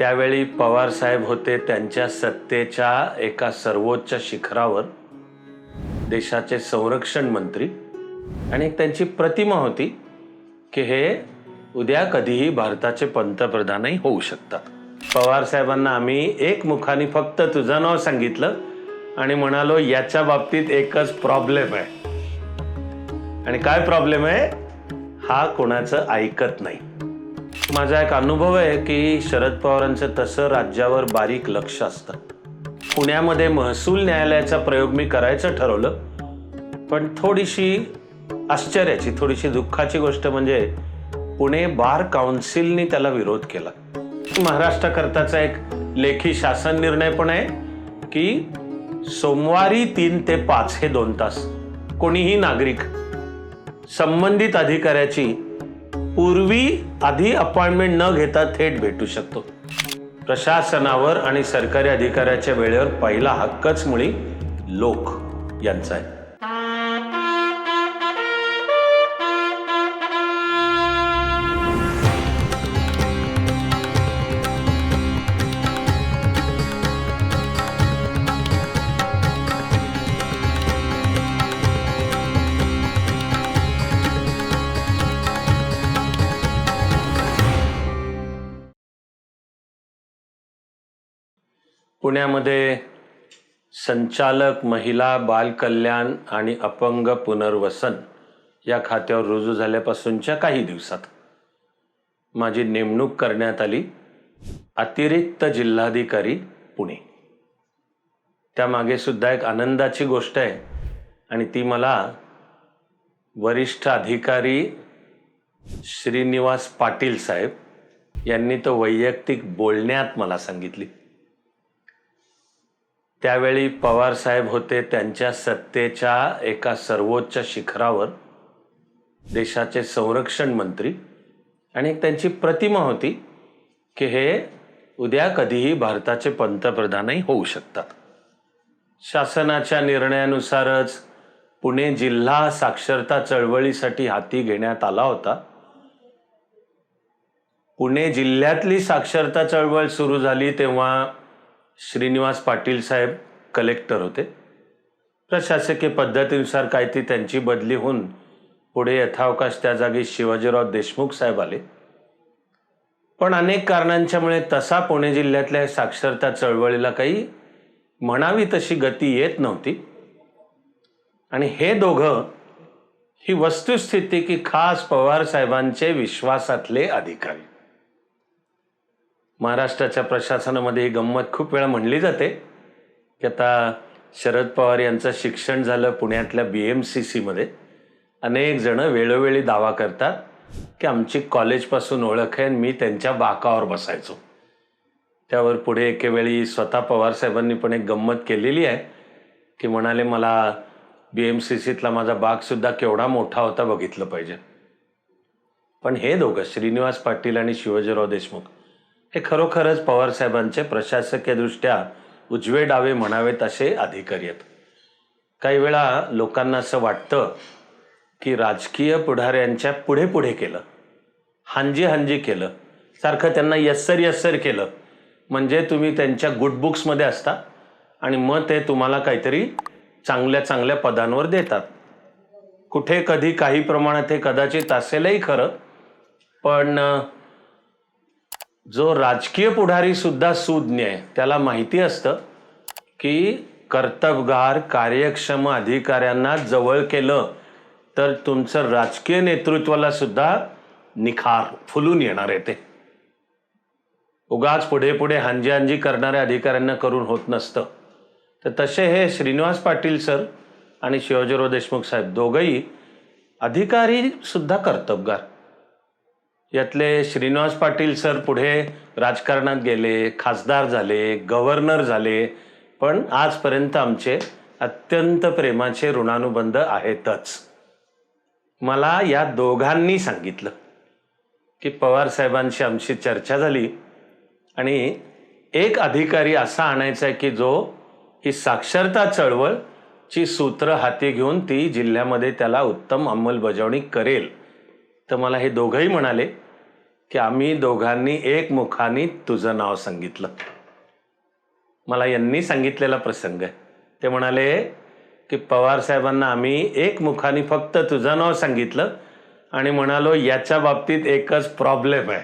त्यावेळी पवार साहेब होते त्यांच्या सत्तेच्या एका सर्वोच्च शिखरावर. देशाचे संरक्षण मंत्री. आणि एक त्यांची प्रतिमा होती की हे उद्या कधीही भारताचे पंतप्रधानही होऊ शकतात. पवार साहेबांना आम्ही एक मुखाने फक्त तुझं नाव सांगितलं आणि म्हणालो याच्या बाबतीत एकच प्रॉब्लेम आहे. आणि काय प्रॉब्लेम आहे? हा कोणाचं ऐकत नाही. माझा एक अनुभव आहे की शरद पवारांचं तसं राज्यावर बारीक लक्ष असतं. पुण्यामध्ये महसूल न्यायालयाचा प्रयोग मी करायचं ठरवलं पण थोडीशी आश्चर्याची थोडीशी दुःखाची गोष्ट म्हणजे पुणे बार काउन्सिलनी त्याला विरोध केला. महाराष्ट्राकरताचा एक लेखी शासन निर्णय पण आहे की सोमवारी तीन ते पाच हे दोन तास कोणीही नागरिक संबंधित अधिकाऱ्याची पूर्वी आधी अपॉइंटमेंट न घेता थेट भेटू शकतो. प्रशासनावर आणि सरकारी अधिकाऱ्याच्या वेळेवर पहिला हक्कच मुळी लोक यांचा आहे. पुण्यामध्ये संचालक महिला बालकल्याण आणि अपंग पुनर्वसन या खात्यावर रुजू झाल्यापासूनच्या काही दिवसात माझी नेमणूक करण्यात आली. अतिरिक्त जिल्हाधिकारी पुणे. त्यामागे सुद्धा एक आनंदाची गोष्ट आहे आणि ती मला वरिष्ठ अधिकारी श्रीनिवास पाटील साहेब यांनी तो वैयक्तिक बोलण्यात मला सांगितली. त्यावेळी पवार साहेब होते त्यांच्या सत्तेच्या एका सर्वोच्च शिखरावर देशाचे संरक्षण मंत्री. आणि एक त्यांची प्रतिमा होती की हे उद्या कधीही भारताचे पंतप्रधानही होऊ शकतात. शासनाच्या निर्णयानुसारच पुणे जिल्हा साक्षरता चळवळीसाठी हाती घेण्यात आला होता. पुणे जिल्ह्यातली साक्षरता चळवळ सुरू झाली तेव्हा श्रीनिवास पाटील साहेब कलेक्टर होते. प्रशासकीय पद्धतीनुसार काय ती त्यांची बदली होऊन पुढे यथावकाश त्या जागी शिवाजीराव देशमुख साहेब आले. पण अनेक कारणांच्यामुळे तसा पुणे जिल्ह्यातल्या साक्षरता चळवळीला काही म्हणावी तशी गती येत नव्हती. आणि हे दोघं ही वस्तुस्थिती की खास पवार साहेबांचे विश्वासातले अधिकारी. महाराष्ट्राच्या प्रशासनामध्ये ही गंमत खूप वेळा म्हणली जाते की आता शरद पवार यांचं शिक्षण झालं पुण्यातल्या बी एम सी सीमध्ये अनेक जण वेळोवेळी दावा करतात की आमची कॉलेजपासून ओळख आहे आणि मी त्यांच्या बाकावर बसायचो. त्यावर पुढे एकेवेळी स्वतः पवार साहेबांनी पण एक गंमत केलेली आहे की म्हणाले मला बी एम सी सीतला माझा बागसुद्धा केवढा मोठा होता बघितलं पाहिजे. पण हे दोघं श्रीनिवास पाटील आणि शिवाजीराव देशमुख हे खरोखरच पवार साहेबांचे प्रशासकीयदृष्ट्या उजवे डावे म्हणावेत असे अधिकारी आहेत. काही वेळा लोकांना असं वाटतं की राजकीय पुढाऱ्यांच्या पुढे पुढे केलं हांजी हांजी केलं सारखं त्यांना यस्सर यस्सर केलं. म्हणजे तुम्ही त्यांच्या गुड बुक्समध्ये असता आणि मग ते तुम्हाला काहीतरी चांगल्या चांगल्या पदांवर देतात. कुठे कधी काही प्रमाणात हे कदाचित असेलही खरं पण जो राजकीय पुढारी सुद्धा सुज्ञ आहे त्याला माहिती असतं की कर्तबगार कार्यक्षम अधिकाऱ्यांना जवळ केलं तर तुमचं राजकीय नेतृत्वाला सुद्धा निखार फुलून येणार आहे ते. उगाच पुढे पुढे हांजी हांजी करणाऱ्या अधिकाऱ्यांना करून होत नसतं. तर तसे हे श्रीनिवास पाटील सर आणि शिवाजीराव देशमुख साहेब दोघंही अधिकारी सुद्धा कर्तबगार. यातले श्रीनिवास पाटील सर पुढे राजकारणात गेले खासदार झाले गव्हर्नर झाले पण आजपर्यंत आमचे अत्यंत प्रेमाचे ऋणानुबंध आहेतच. मला या दोघांनी सांगितलं की पवार साहेबांशी आमची चर्चा झाली आणि एक अधिकारी असा आणायचा आहे की जो ही साक्षरता चळवळ ची सूत्र हाती घेऊन ती जिल्ह्यामध्ये त्याला उत्तम अंमलबजावणी करेल. तर मला हे दोघंही म्हणाले की आम्ही दोघांनी एकमुखाने तुझं नाव सांगितलं. मला यांनी सांगितलेला प्रसंग आहे. ते म्हणाले की पवार साहेबांना आम्ही एकमुखाने फक्त तुझं नाव सांगितलं आणि म्हणालो याच्या बाबतीत एकच प्रॉब्लेम आहे.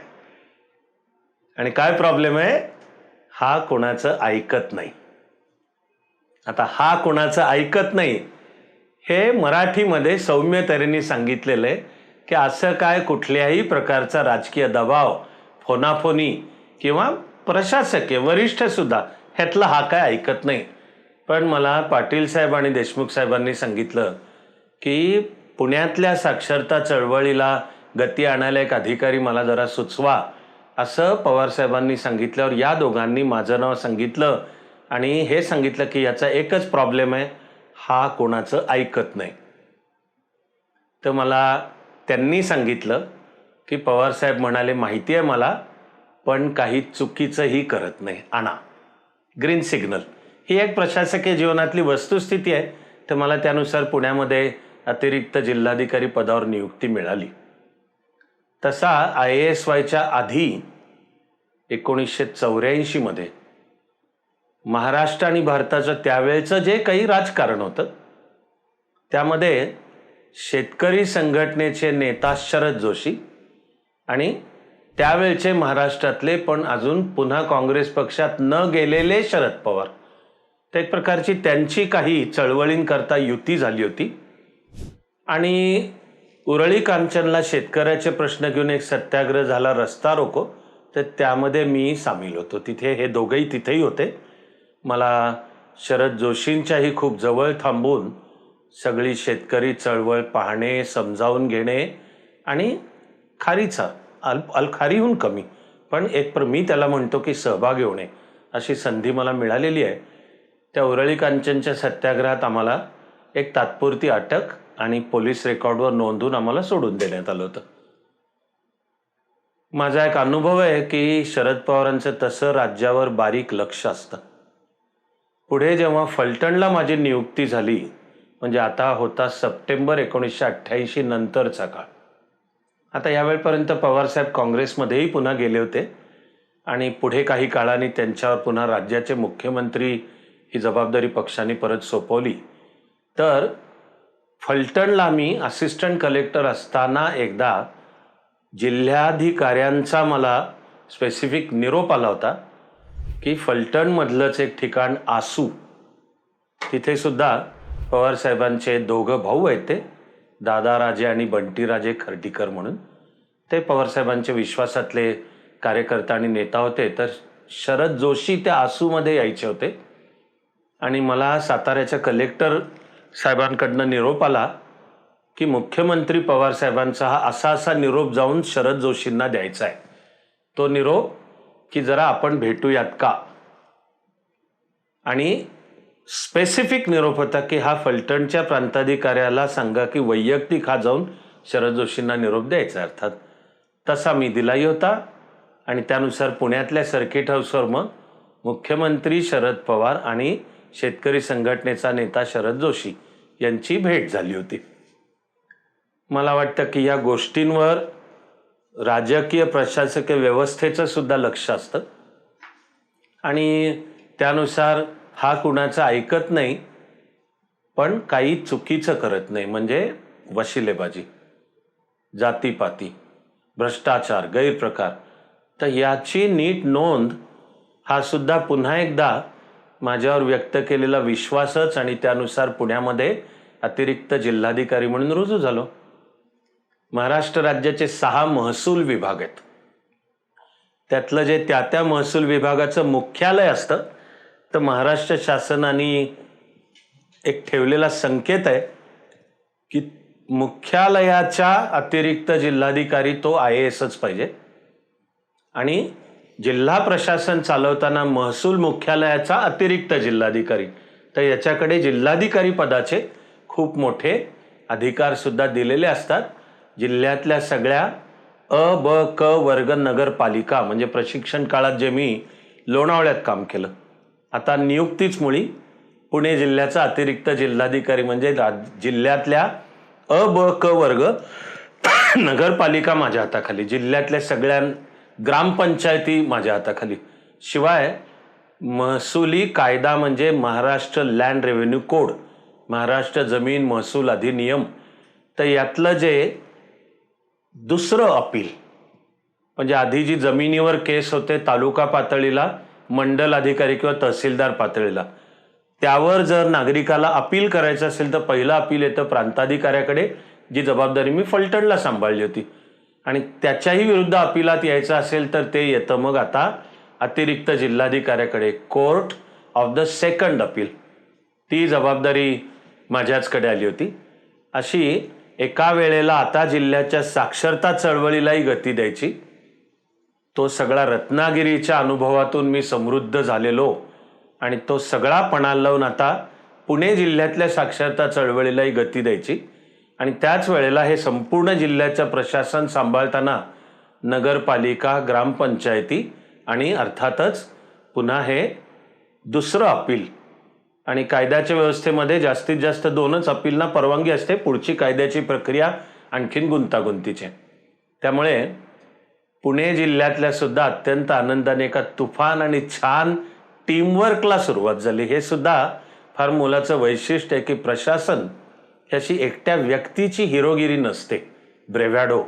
आणि काय प्रॉब्लेम आहे? हा कोणाचं ऐकत नाही. आता हा कोणाचं ऐकत नाही हे मराठीमध्ये सौम्य तऱ्हेने सांगितलेलं आहे. की असं काय कुठल्याही प्रकारचा राजकीय दबाव फोनाफोनी किंवा प्रशासकीय वरिष्ठसुद्धा ह्यातलं ह्यातला हा काय ऐकत नाही. पण मला पाटील साहेब आणि देशमुख साहेबांनी सांगितलं की पुण्यातल्या साक्षरता चळवळीला गती आणायला एक अधिकारी मला जरा सुचवा असं पवारसाहेबांनी सांगितल्यावर या दोघांनी माझं नाव सांगितलं आणि हे सांगितलं की याचा एकच प्रॉब्लेम आहे हा कोणाचं ऐकत नाही. तर मला त्यांनी सांगितलं की पवारसाहेब म्हणाले माहिती आहे मला पण काही चुकीचंही करत नाही. आणा ग्रीन सिग्नल ही एक प्रशासकीय जीवनातली वस्तुस्थिती आहे. तर मला त्यानुसार पुण्यामध्ये अतिरिक्त जिल्हाधिकारी पदावर नियुक्ती मिळाली. तसा आय ए एस वायच्या आधी एकोणीसशे चौऱ्याऐंशीमध्ये महाराष्ट्र आणि भारताचं त्यावेळचं जे काही राजकारण होतं त्यामध्ये शेतकरी संघटनेचे नेता शरद जोशी आणि त्यावेळचे महाराष्ट्रातले पण अजून पुन्हा काँग्रेस पक्षात न गेलेले शरद पवार. तर एक प्रकारची त्यांची काही चळवळींकरता युती झाली होती. आणि उरळी कांचनला शेतकऱ्याचे प्रश्न घेऊन एक सत्याग्रह झाला रस्ता रोको तर त्यामध्ये मी सामील होतो. तिथे हे दोघंही तिथेही होते. मला शरद जोशींच्याही खूप जवळ थांबून सगळी शेतकरी चळवळ पाहणे समजावून घेणे आणि खारीचा अल अलखारीहून कमी. पण एक प्र मी त्याला म्हणतो की सहभागी होणे अशी संधी मला मिळालेली आहे. त्या उरळी कांचनच्या सत्याग्रहात आम्हाला एक तात्पुरती अटक आणि पोलीस रेकॉर्डवर नोंदवून आम्हाला सोडून देण्यात आलं होतं. माझा एक अनुभव आहे की शरद पवारांचं तसं राज्यावर बारीक लक्ष असतं. पुढे जेव्हा फलटणला माझी नियुक्ती झाली म्हणजे आता होता सप्टेंबर एकोणीसशे अठ्ठ्याऐंशी नंतरचा काळ. आता यावेळपर्यंत पवारसाहेब काँग्रेसमध्येही पुन्हा गेले होते आणि पुढे काही काळाने त्यांच्यावर पुन्हा राज्याचे मुख्यमंत्री ही जबाबदारी पक्षाने परत सोपवली. तर फलटणला मी असिस्टंट कलेक्टर असताना एकदा जिल्हाधिकाऱ्यांचा मला स्पेसिफिक निरोप आला होता की फलटणमधलंच एक ठिकाण आसू. तिथेसुद्धा पवार पवारसाहेबांचे दोघं भाऊ आहेत ते दादाराजे आणि बंटीराजे खर्डीकर म्हणून. ते पवारसाहेबांचे विश्वासातले कार्यकर्ता आणि नेता होते. तर शरद जोशी त्या आसूमध्ये यायचे होते. आणि मला साताऱ्याच्या कलेक्टर साहेबांकडनं निरोप आला की मुख्यमंत्री पवारसाहेबांचा हा असा असा निरोप जाऊन शरद जोशींना द्यायचा आहे. तो निरोप की जरा आपण भेटूयात का? आणि स्पेसिफिक निरोप होता की हा फलटणच्या प्रांताधिकाऱ्याला सांगा की वैयक्तिक हा जाऊन शरद जोशींना निरोप द्यायचा अर्थात. तसा मी दिलाही होता आणि त्यानुसार पुण्यातल्या सर्किट हाऊसवर मग मुख्यमंत्री शरद पवार आणि शेतकरी संघटनेचा नेता शरद जोशी यांची भेट झाली होती. मला वाटतं की या गोष्टींवर राजकीय प्रशासकीय व्यवस्थेचं सुद्धा लक्ष असतं. आणि त्यानुसार हा कुणाचं ऐकत नाही पण काही चुकीचं करत नाही. म्हणजे वशिलेबाजी जातीपाती भ्रष्टाचार गैरप्रकार. तर याची नीट नोंद हा सुद्धा पुन्हा एकदा माझ्यावर व्यक्त केलेला विश्वासच आणि त्यानुसार पुण्यामध्ये अतिरिक्त जिल्हाधिकारी म्हणून रुजू झालो. महाराष्ट्र राज्याचे सहा महसूल विभाग आहेत. त्यातलं जे त्या त्या महसूल विभागाचं मुख्यालय असतं तर महाराष्ट्र शासनाने एक ठेवलेला संकेत आहे की मुख्यालयाच्या अतिरिक्त जिल्हाधिकारी तो आय ए एसच पाहिजे. आणि जिल्हा प्रशासन चालवताना महसूल मुख्यालयाचा अतिरिक्त जिल्हाधिकारी तर याच्याकडे जिल्हाधिकारी पदाचे खूप मोठे अधिकार सुद्धा दिलेले असतात. जिल्ह्यातल्या सगळ्या अ ब क वर्ग नगरपालिका म्हणजे प्रशिक्षण काळात जे मी लोणावळ्यात काम केलं आता नियुक्तीच मुळी. पुणे जिल्ह्याचा अतिरिक्त जिल्हाधिकारी म्हणजे जिल्ह्यातल्या अ ब क वर्ग नगरपालिका माझ्या हाताखाली जिल्ह्यातल्या सगळ्या ग्रामपंचायती माझ्या हाताखाली. शिवाय महसुली कायदा म्हणजे Maharashtra land revenue code Maharashtra जमीन महसूल अधिनियम. तर यातलं जे दुसरं अपील म्हणजे आधी जी जमिनीवर केस होते तालुका पातळीला मंडल अधिकारी किंवा तहसीलदार पातळीला. त्यावर जर नागरिकाला अपील करायचं असेल तर पहिलं अपील येतं प्रांताधिकाऱ्याकडे जी जबाबदारी मी फलटणला सांभाळली होती. आणि त्याच्याही विरुद्ध अपिलात यायचं असेल तर ते येतं मग आता अतिरिक्त जिल्हाधिकाऱ्याकडे court of the second appeal. ती जबाबदारी माझ्याचकडे आली होती. अशी एका वेळेला आता जिल्ह्याच्या साक्षरता चळवळीलाही गती द्यायची. तो सगळा रत्नागिरीच्या अनुभवातून मी समृद्ध झालेलो आणि तो सगळा पणा लावून आता पुणे जिल्ह्यातल्या साक्षरता चळवळीलाही गती द्यायची. आणि त्याच वेळेला हे संपूर्ण जिल्ह्याचं प्रशासन सांभाळताना नगरपालिका ग्रामपंचायती आणि अर्थातच पुन्हा हे दुसरं अपील आणि कायद्याच्या व्यवस्थेमध्ये जास्तीत जास्त दोनच अपीलना परवानगी असते. पुढची कायद्याची प्रक्रिया आणखीन गुंतागुंतीची त्यामुळे पुणे जिल्ह्यातल्या सुद्धा अत्यंत आनंदाने एका तुफान आणि छान टीमवर्कला सुरुवात झाली. हे सुद्धा फार मोलाचं वैशिष्ट्य आहे की प्रशासन ही अशी एकट्या व्यक्तीची हिरोगिरी नसते. ब्रेव्हॅडो.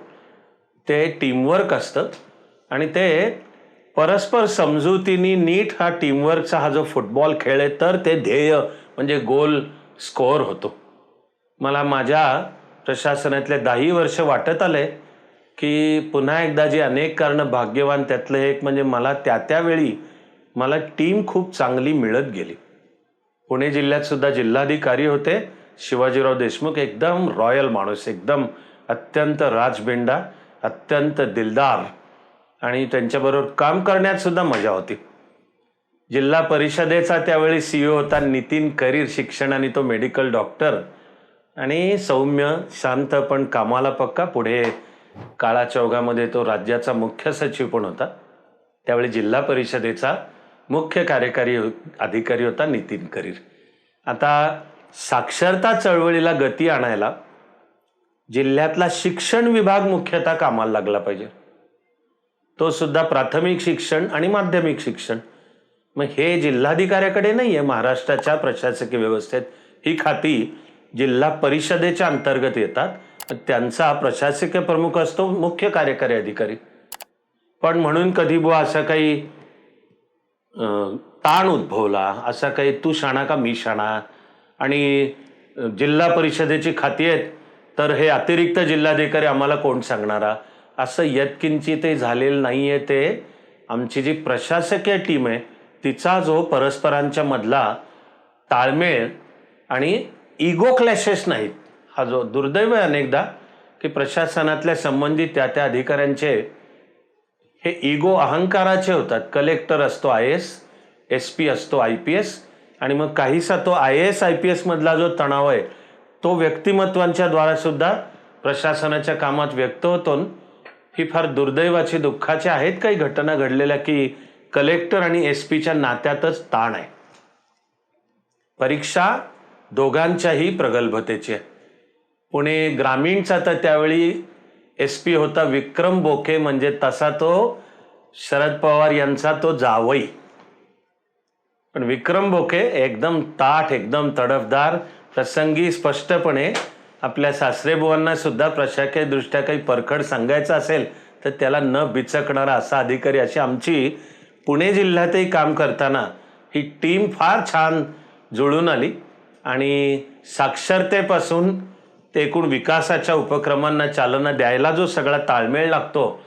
ते टीमवर्क असतं आणि ते परस्पर समजुतीने नीट हा टीमवर्कचा हा जो फुटबॉल खेळ आहे तर ते ध्येय म्हणजे गोल स्कोअर होतो. मला माझ्या प्रशासनातले दहाही वर्ष वाटत आले. की पुन्हा एकदा जी अनेक कारणं भाग्यवान त्यातलं एक म्हणजे मला त्या त्यावेळी मला टीम खूप चांगली मिळत गेली. पुणे जिल्ह्यात सुद्धा जिल्हाधिकारी होते. शिवाजीराव देशमुख एकदम रॉयल माणूस एकदम अत्यंत राजबिंडा अत्यंत दिलदार आणि त्यांच्याबरोबर काम करण्यात सुद्धा मजा होती. जिल्हा परिषदेचा त्यावेळी सी ओ होता नितीन करीर शिक्षण आणि तो मेडिकल डॉक्टर आणि सौम्य शांत पण कामाला पक्का पुढे काळाच्या ओघामध्ये तो राज्याचा मुख्य सचिव पण होता. त्यावेळी जिल्हा परिषदेचा मुख्य कार्यकारी अधिकारी होता नितीन करीर. आता साक्षरता चळवळीला गती आणायला जिल्ह्यातला शिक्षण विभाग मुख्यतः कामाला लागला पाहिजे. तो सुद्धा प्राथमिक शिक्षण आणि माध्यमिक शिक्षण. मग हे जिल्हाधिकाऱ्याकडे नाही आहे महाराष्ट्राच्या प्रशासकीय व्यवस्थेत ही खाती जिल्हा परिषदेच्या अंतर्गत येतात. त्यांचा प्रशासकीय प्रमुख असतो मुख्य कार्यकारी अधिकारी. पण म्हणून कधी बुवा असा काही ताण उद्भवला असा काही तू शाणा का मी शाणा? आणि जिल्हा परिषदेची खाती आहेत तर हे अतिरिक्त जिल्हाधिकारी आम्हाला कोण सांगणारा? असं यत्किंचितही झालेलं नाही आहे ते. आमची जी प्रशासकीय टीम आहे तिचा जो परस्परांच्या मधला ताळमेळ आणि इगो क्लॅशेस नाहीत हा जो दुर्दैव आहे अनेकदा की प्रशासनातल्या संबंधित त्या त्या अधिकाऱ्यांचे हे इगो अहंकाराचे होतात. कलेक्टर असतो आय एस एस पी असतो आय पी एस आणि मग काहीसा तो आय एस आय पी एसमधला जो तणाव आहे तो व्यक्तिमत्वांच्या द्वारा सुद्धा प्रशासनाच्या कामात व्यक्त होतो. ही फार दुर्दैवाची दुःखाची आहेत काही घटना घडलेल्या की कलेक्टर आणि एस पीच्या नात्यातच ताण आहे. परीक्षा दोघांच्याही प्रगल्भतेची आहे. पुणे ग्रामीणचा तर त्यावेळी एस पी होता विक्रम बोके म्हणजे तसा तो शरद पवार यांचा तो जावई. पण विक्रम बोके एकदम ताठ एकदम तडफदार प्रसंगी स्पष्टपणे आपल्या सासरेबुवांना सुद्धा प्रशाकीय दृष्ट्या काही परखड सांगायचं असेल तर त्याला न बिचकणारा असा अधिकारी अशी आमची पुणे जिल्ह्यातही काम करताना ही टीम फार छान जुळून आली. आणि साक्षरतेपासून ते एकूण विकासाच्या उपक्रमांना चालना द्यायला जो सगळा ताळमेळ लागतो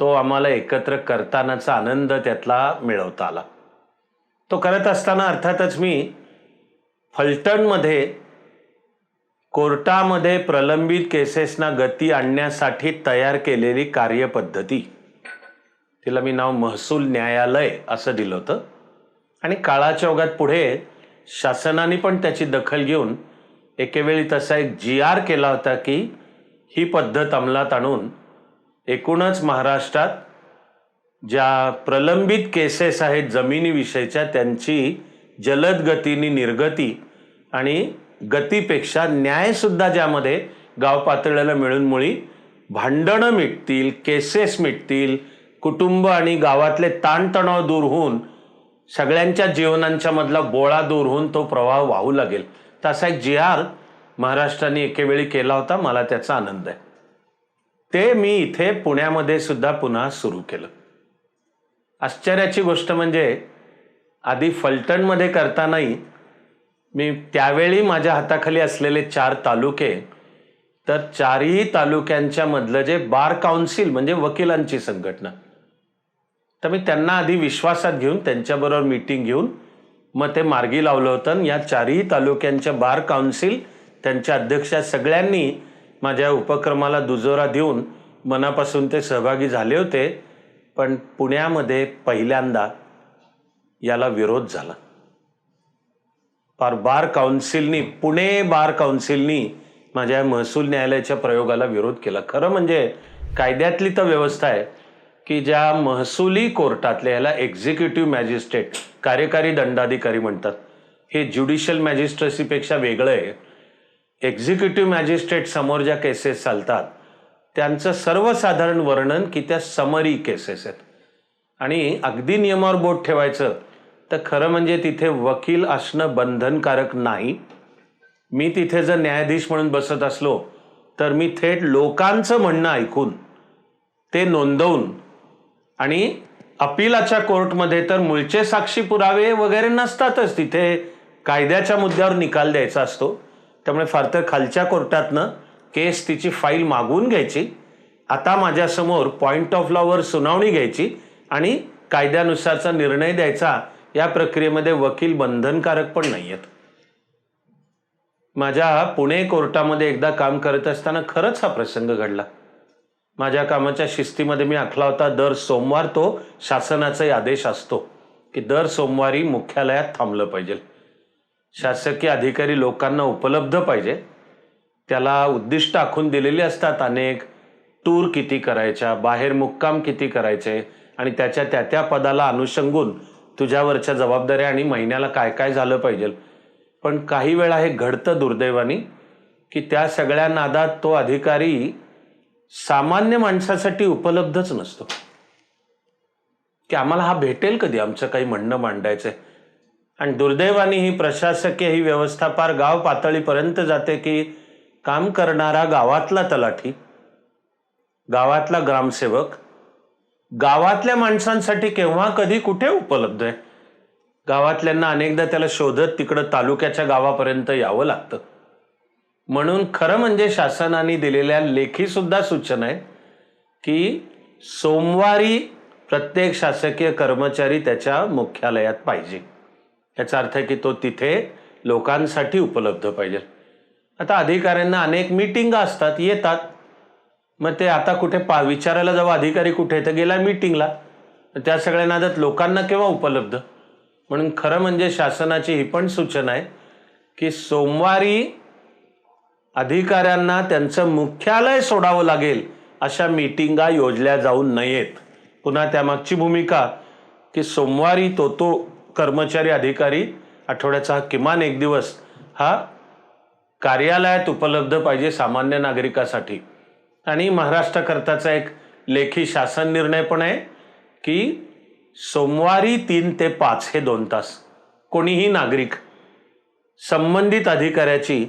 तो आम्हाला एकत्र करतानाचा आनंद त्यातला मिळवता आला. तो करत असताना अर्थातच मी फलटणमध्ये कोर्टामध्ये प्रलंबित केसेसना गती आणण्यासाठी तयार केलेली कार्यपद्धती. तिला मी नाव महसूल न्यायालय असं दिलं होतं. आणि काळाच्या ओघात पुढे शासनाने पण त्याची दखल घेऊन एकेवेळी तसा एक जी आर केला होता की ही पद्धत अंमलात आणून एकूणच महाराष्ट्रात ज्या प्रलंबित केसेस आहेत जमिनीविषयीच्या त्यांची जलद गतीने निर्गती आणि गतीपेक्षा न्यायसुद्धा ज्यामध्ये गाव पातळीला मिळून मुळी भांडणं मिटतील केसेस मिटतील कुटुंब आणि गावातले ताणतणाव दूर होऊन सगळ्यांच्या जीवनांच्या मधला बोळा दूर होऊन तो प्रवाह वाहू लागेल. तसा एक जी आर महाराष्ट्राने एकेवेळी केला होता. मला त्याचा आनंद आहे. ते मी इथे पुण्यामध्ये सुद्धा पुन्हा सुरू केलं. आश्चर्याची गोष्ट म्हणजे आधी फलटणमध्ये करतानाही मी त्यावेळी माझ्या हाताखाली असलेले चार तालुके तर चारही तालुक्यांच्या मधलं जे बार काउन्सिल म्हणजे वकिलांची संघटना. तर मी त्यांना आधी विश्वासात घेऊन त्यांच्याबरोबर मीटिंग घेऊन मग ते मार्गी लावलं होतं आणि या चारही तालुक्यांच्या बार काउन्सिल त्यांच्या अध्यक्षा सगळ्यांनी माझ्या उपक्रमाला दुजोरा देऊन मनापासून ते सहभागी झाले होते. पण पुण्यामध्ये पहिल्यांदा याला विरोध झाला. फार बार काउन्सिलनी पुणे बार काउन्सिलनी माझ्या महसूल न्यायालयाच्या प्रयोगाला विरोध केला. खरं म्हणजे कायद्यातली तर व्यवस्था आहे. की ज्या महसुली कोर्टातल्या ह्याला एक्झिक्युटिव्ह मॅजिस्ट्रेट कार्यकारी दंडाधिकारी म्हणतात. हे ज्युडिशियल मॅजिस्ट्रेसीपेक्षा वेगळं आहे. एक्झिक्युटिव्ह मॅजिस्ट्रेट समोर ज्या केसेस चालतात त्यांचं सर्वसाधारण वर्णन की त्या समरी केसेस आहेत. आणि अगदी नियमावर बोट ठेवायचं तर खरं म्हणजे तिथे वकील असणं बंधनकारक नाही. मी तिथे जर न्यायाधीश म्हणून बसत असलो तर मी थेट लोकांचं म्हणणं ऐकून ते नोंदवून आणि अपिलाच्या कोर्टमध्ये तर मूळचे साक्षी पुरावे वगैरे नसतातच. तिथे कायद्याच्या मुद्द्यावर निकाल द्यायचा असतो. त्यामुळे फार तर खालच्या कोर्टातनं केस तिची फाईल मागवून घ्यायची. आता माझ्यासमोर पॉईंट ऑफ लॉवर सुनावणी घ्यायची आणि कायद्यानुसारचा निर्णय द्यायचा. या प्रक्रियेमध्ये वकील बंधनकारक पण नाही आहेत माझ्या पुणे कोर्टामध्ये एकदा काम करत असताना खरंच हा प्रसंग घडला. माझ्या कामाच्या शिस्तीमध्ये मी आखला होता दर सोमवार तो शासनाचाही आदेश असतो की दर सोमवारी मुख्यालयात थांबलं पाहिजे. शासकीय अधिकारी लोकांना उपलब्ध पाहिजे. त्याला उद्दिष्ट आखून दिलेली असतात अनेक. टूर किती करायच्या बाहेर मुक्काम किती करायचे आणि त्याच्या त्या त्या पदाला अनुषंगून तुझ्यावरच्या जबाबदाऱ्या आणि महिन्याला काय काय झालं पाहिजे. पण काही वेळा हे घडतं दुर्दैवानी की त्या सगळ्या नादात तो अधिकारी सामान्य माणसासाठी उपलब्धच नसतो. की आम्हाला हा भेटेल कधी? आमचं काही म्हणणं मांडायचं आहे. आणि दुर्दैवाने ही प्रशासकीय ही व्यवस्था फार गाव पातळीपर्यंत जाते की काम करणारा गावातला तलाठी गावातला ग्रामसेवक गावातल्या माणसांसाठी केव्हा कधी कुठे उपलब्ध आहे? गावातल्यांना अनेकदा त्याला शोधत तिकडं तालुक्याच्या गावापर्यंत यावं लागतं. म्हणून खरं म्हणजे शासनाने दिलेल्या लेखीसुद्धा सूचना आहेत की सोमवारी प्रत्येक शासकीय कर्मचारी त्याच्या मुख्यालयात पाहिजे. याचा अर्थ आहे की तो तिथे लोकांसाठी उपलब्ध पाहिजे. आता अधिकाऱ्यांना अनेक मीटिंग असतात येतात. मग ते आता कुठे पा विचारायला जावं अधिकारी कुठे तर गेला मीटिंगला. त्या सगळ्या नादात लोकांना केव्हा उपलब्ध? म्हणून खरं म्हणजे शासनाची ही पण सूचना आहे की सोमवारी अधिकाऱ्यांना त्यांचं मुख्यालय सोडावं लागेल अशा मीटिंगा योजल्या जाऊ नयेत. पुन्हा त्यामागची भूमिका की सोमवारी तो तो कर्मचारी अधिकारी आठवड्याचा हा किमान एक दिवस हा कार्यालयात उपलब्ध पाहिजे सामान्य नागरिकासाठी. आणि महाराष्ट्राकरताचा एक लेखी शासन निर्णय पण आहे की सोमवारी तीन ते पाच हे दोन तास कोणीही नागरिक संबंधित अधिकाऱ्याची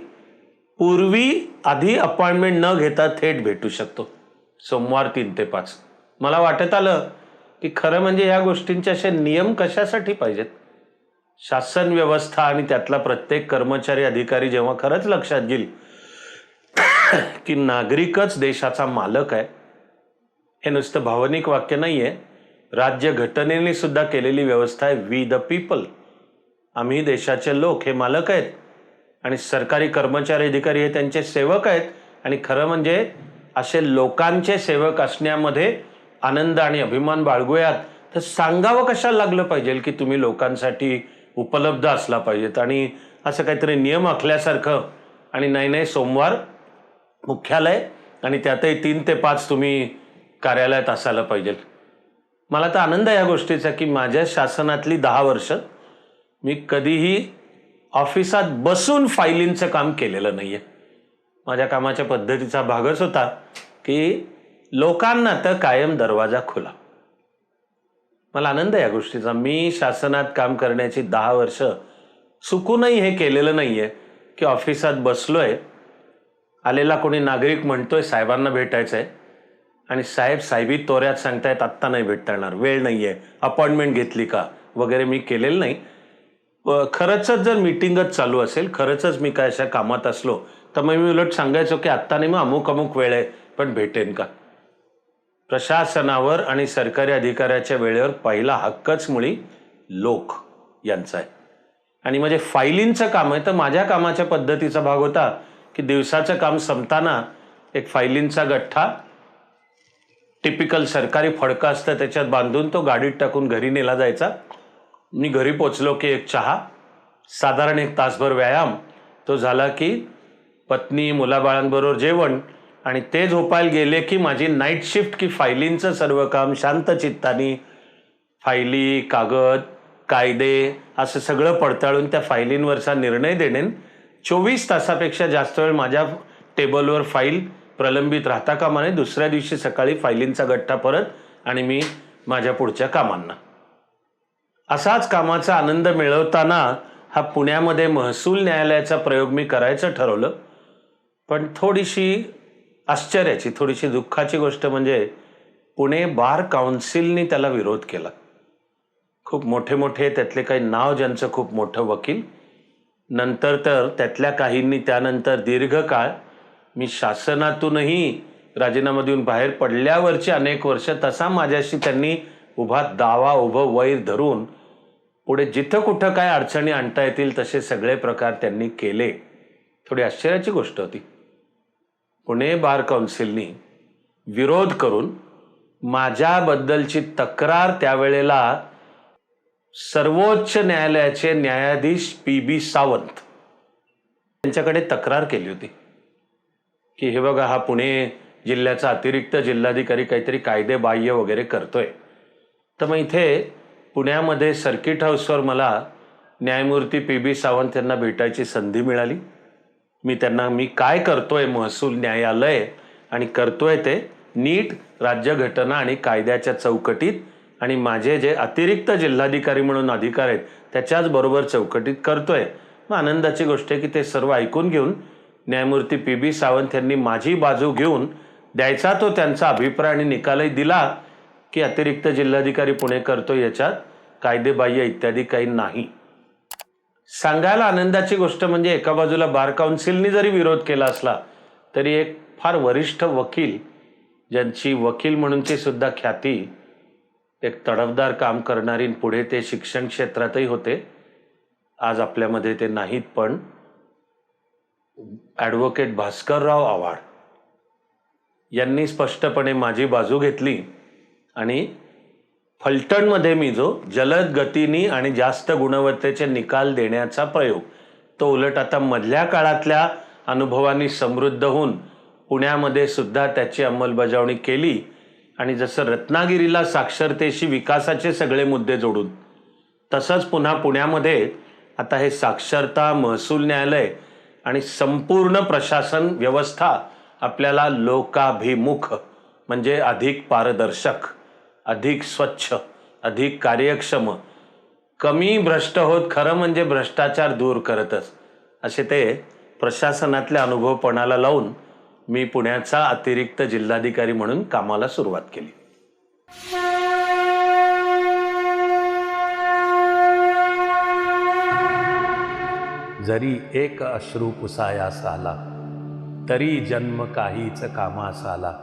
पूर्वी आधी अपॉइंटमेंट न घेता थेट भेटू शकतो. सोमवार तीन ते पाच. मला वाटत आलं की खरं म्हणजे या गोष्टींचे असे नियम कशासाठी पाहिजेत? शासन व्यवस्था आणि त्यातला प्रत्येक कर्मचारी अधिकारी जेव्हा खरंच लक्षात घेईल की नागरिकच देशाचा मालक आहे हे नुसतं भावनिक वाक्य नाही आहे राज्य घटनेने सुद्धा केलेली व्यवस्था आहे वी द पीपल आम्ही देशाचे लोक हे मालक आहेत. आणि सरकारी कर्मचारी अधिकारी हे त्यांचे सेवक आहेत. आणि खरं म्हणजे असे लोकांचे सेवक असण्यामध्ये आनंद आणि अभिमान बाळगूयात. तर सांगावं कशाला लागलं पाहिजे की तुम्ही लोकांसाठी उपलब्ध असला पाहिजेत? आणि असं काहीतरी नियम आखल्यासारखं. आणि नाही नाही सोमवार मुख्यालय आणि त्यातही तीन ते पाच तुम्ही कार्यालयात असायला पाहिजे मला तर आनंद आहे या गोष्टीचा की माझ्या शासनातली दहा वर्ष मी कधीही ऑफिसात बसून फायलींचं काम केलेलं नाही आहे माझ्या कामाच्या पद्धतीचा भागच होता की लोकांना तर कायम दरवाजा खुला. मला आनंद आहे या गोष्टीचा. मी शासनात काम करण्याची दहा वर्ष चुकूनही हे केलेलं नाहीये की ऑफिसात बसलोय आलेला कोणी नागरिक म्हणतोय साहेबांना भेटायचं आहे आणि साहेब साहेबी तोऱ्यात सांगतायत आत्ता नाही भेटता येणार वेळ नाही आहे अपॉइंटमेंट घेतली का? वगैरे मी केलेलं नाही. खरंच जर मिटिंगच चालू असेल खरंच मी काय अशा कामात असलो तर मग मी उलट सांगायचो की आत्ता नाही मग अमुक अमुक वेळ आहे पण भेटेन का? प्रशासनावर आणि सरकारी अधिकाऱ्याच्या वेळेवर पहिला हक्कच मुळी लोक यांचा आहे. आणि म्हणजे फायलींचं काम आहे तर माझ्या कामाच्या पद्धतीचा भाग होता की दिवसाचं काम संपताना एक फायलींचा गठ्ठा टिपिकल सरकारी फडका असतं त्याच्यात बांधून तो गाडीत टाकून घरी नेला जायचा. मी घरी पोचलो की एक चहा साधारण एक तासभर व्यायाम. तो झाला की पत्नी मुलाबाळांबरोबर जेवण आणि ते झोपायला गेले की माझी नाईट शिफ्ट की फायलींचं सर्व काम शांत चित्ताने फायली कागद कायदे असं सगळं पडताळून त्या फायलींवरचा निर्णय देणे. चोवीस तासापेक्षा जास्त वेळ माझ्या टेबलवर फाईल प्रलंबित राहता कामा नये. दुसऱ्या दिवशी सकाळी फायलींचा गठ्ठा परत आणि मी माझ्या पुढच्या कामांना. असाच कामाचा आनंद मिळवताना हा पुण्यामध्ये महसूल न्यायालयाचा प्रयोग मी करायचं ठरवलं. पण थोडीशी आश्चर्याची थोडीशी दुःखाची गोष्ट म्हणजे पुणे बार काउन्सिलनी त्याला विरोध केला. खूप मोठे मोठे त्यातले काही नाव ज्यांचं खूप मोठं वकील. नंतर तर त्यातल्या काहींनी त्यानंतर दीर्घकाळ मी शासनातूनही राजीनामा देऊन बाहेर पडल्यावरची अनेक वर्ष तसा माझ्याशी त्यांनी उभा दावा उभं वैर धरून पुढे जिथं कुठं काय अडचणी आणता येतील तसे सगळे प्रकार त्यांनी केले. थोडी आश्चर्याची गोष्ट होती. पुणे बार काउन्सिलनी विरोध करून माझ्याबद्दलची तक्रार त्यावेळेला सर्वोच्च न्यायालयाचे न्यायाधीश पी बी सावंत यांच्याकडे तक्रार केली होती. की हे बघा हा पुणे जिल्ह्याचा अतिरिक्त जिल्हाधिकारी काहीतरी कायदेबाह्य वगैरे करतोय. तर मग इथे पुण्यामध्ये सर्किट हाऊसवर मला न्यायमूर्ती पी बी सावंत यांना भेटायची संधी मिळाली. मी त्यांना मी काय करतोय महसूल न्यायालय आणि करतोय ते नीट राज्यघटना आणि कायद्याच्या चौकटीत आणि माझे जे अतिरिक्त जिल्हाधिकारी म्हणून अधिकार आहेत त्याच्याचबरोबर चौकटीत करतोय. मग आनंदाची गोष्ट आहे की ते सर्व ऐकून घेऊन न्यायमूर्ती पी बी सावंत यांनी माझी बाजू घेऊन द्यायचा तो त्यांचा अभिप्राय आणि निकालही दिला. की अतिरिक्त जिल्हाधिकारी पुणे करतो याच्यात कायदेबाह्य इत्यादी काही नाही. सांगायला आनंदाची गोष्ट म्हणजे एका बाजूला बार काउन्सिलनी जरी विरोध केला असला तरी एक फार वरिष्ठ वकील ज्यांची वकील म्हणूनची सुद्धा ख्याती एक तडफदार काम करणारी पुढे ते शिक्षण क्षेत्रातही होते. आज आपल्यामध्ये ते नाहीत पण ॲडव्होकेट भास्करराव आव्हाड यांनी स्पष्टपणे माझी बाजू घेतली. आणि फलटणमध्ये मी जो जलद गतीनी आणि जास्त गुणवत्तेचे निकाल देण्याचा प्रयोग तो उलट आता मधल्या काळातल्या अनुभवांनी समृद्ध होऊन पुण्यामध्ये सुद्धा त्याची अंमलबजावणी केली आणि जसं रत्नागिरीला साक्षरतेशी विकासाचे सगळे मुद्दे जोडून तसंच पुन्हा पुण्यामध्ये आता हे साक्षरता महसूल न्यायालय आणि संपूर्ण प्रशासन व्यवस्था आपल्याला लोकाभिमुख म्हणजे अधिक पारदर्शक. अधिक स्वच्छ अधिक कार्यक्षम. कमी भ्रष्ट होत खरं म्हणजे भ्रष्टाचार दूर करतच. असे ते प्रशासनातल्या अनुभवपणाला लावून मी पुण्याचा अतिरिक्त जिल्हाधिकारी म्हणून कामाला सुरुवात केली. जरी एक अश्रू पुसायास आला तरी जन्म काहीच कामास आला.